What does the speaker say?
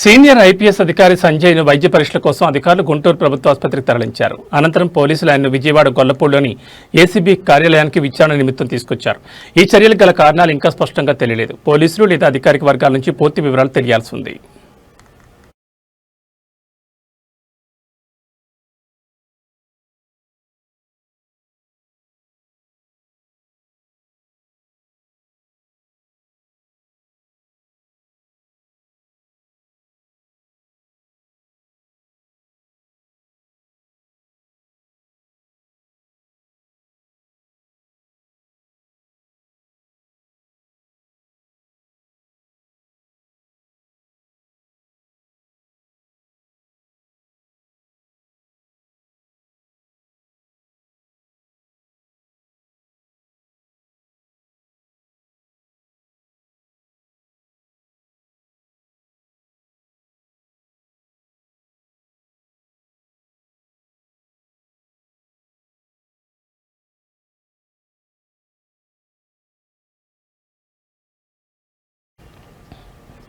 Senior IPS అధికారి సంజయ్ను వైద్య పరీక్షల కోసం అధికారులు గుంటూరు ప్రభుత్వ ఆసుపత్రికి తరలించారు. అనంతరం పోలీసులు ఆయన్ను విజయవాడ గొల్లపూడిలోని ఏసీబీ కార్యాలయానికి విచారణ నిమిత్తం తీసుకొచ్చారు. ఈ చర్యలకు గల కారణాలు ఇంకా స్పష్టంగా తెలియలేదు. పోలీసులు లేదా అధికారిక వర్గాల నుంచి పూర్తి వివరాలు తెలియాల్సి ఉంది.